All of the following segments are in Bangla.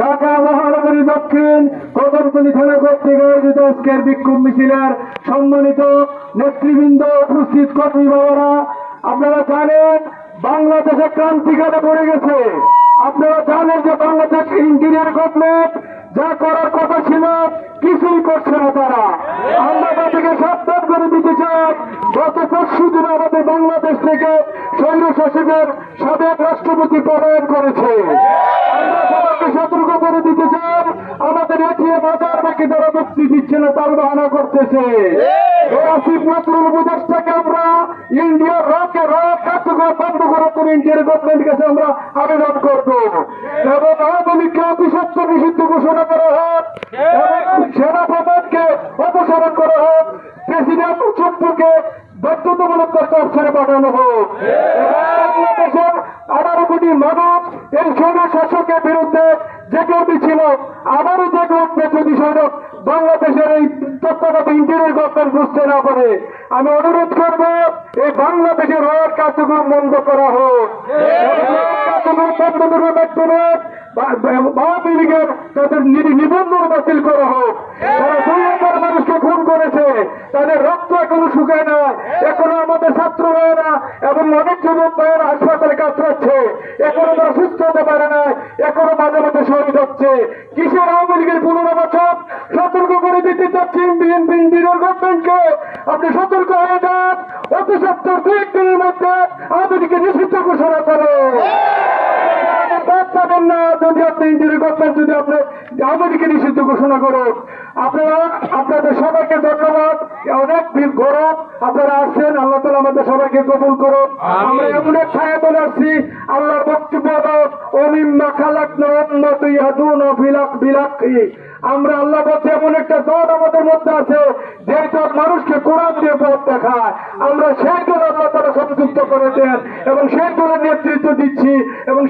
ঢাকা মহানগরী দক্ষিণ থানা কর্তৃক আয়োজিত আজকের বিক্ষোভ মিছিলের সম্মানিত নেতৃবৃন্দ উপস্থিত কর্মী বাবারা, আপনারা জানেন বাংলাদেশে ক্রান্তিকালে পড়ে গেছে। আপনারা জানেন যে বাংলাদেশ ইঞ্জিনিয়ার গভর্নমেন্ট যা করার কথা ছিল, কিছুই করছে না তারা। আমরা তাদেরকে স্বৈর শাসকের সাবেক রাষ্ট্রপতি পলায়ন করেছে। সতর্ক করে দিতে চাই। আমাদের এটিএ বাজার মুক্তি দিচ্ছে না তার বাহানা করতেছে আবেদন নিষিদ্ধ ঘোষণা করা হোক, এবং সেনা অপসারণ করা হোক বাধ্যতামূলক কর্তার ছেড়ে পাঠানো হোক। শাসকের বিরুদ্ধে জেগে উঠেছিল আবারও জেগে উঠবে যদি সৈনিক বাংলাদেশের এই তত্ত্বাগত ইঞ্জিনিয়ার গভর্নমেন্ট বুঝতে না পারে আমি অনুরোধ করব এই বাংলাদেশের রয়ের কার্যক্রম বন্ধ করা হোক। কার্যক্রম বন্ধ করার মাধ্যমে আওয়ামী লীগের তাদের নিবন্ধন বাতিল করা হোক। তারা দুই হাজার মানুষকে খুন করেছে তাদের রক্ত এখনও শুকায় না। এখনও আমাদের ছাত্র ভাইয়েরা এবং অনেক যুবক ভাইয়েরা হাসপাতালে কাতরাচ্ছে। এখনও তারা সুস্থ হতে পারে না এখনও মাঝে মাঝে শহীদ হচ্ছে। কিসের আওয়ামী লীগের পুনর্বাচন সতর্ক করে দিতে চাচ্ছেন বিএনপি, বিরোধ গভর্নমেন্টকে আপনি সতর্ক হয়ে যান, অতি সত্তর দুই একদিনের মধ্যে আওয়ামী লীগের নিষিদ্ধ ঘোষণা করে না যদি আপনি গভর্নমেন্ট যদি আপনি আমেরিকা নিষিদ্ধ ঘোষণা করো আপনারা আপনাদের সবাইকে ধন্যবাদ। অনেক গরম। আপনারা আসছেন আল্লাহ তালা আমাদের সবাইকে কবুল করুন আমরা এমন এক ছায়া বলে আসছি আল্লাহর বক্তব্য অমিম্মা খালাক নম্মত ইয়াদুন বিলাক বিলাকি। আমরা আল্লাহ বলছে এমন একটা দল আমাদের মধ্যে আছে যে দল মানুষকে কোরআন দিয়ে পথ দেখায়। আমরা সেই দল আল্লাহ তারা সংযুক্ত করে দেন এবং সেই দলের নেতৃত্ব দিচ্ছি এবং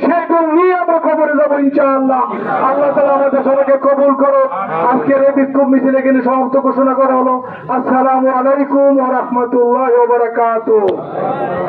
যাব আল্লাহ তালা আমাদের সবাইকে কবুল করো আজকের এই বিক্ষোভ মিছিলে কিন্তু সমাপ্ত ঘোষণা করা হলো। আসসালামু আলাইকুম ও রাহমাতুল্লাহি ওয়া বারাকাতুহু।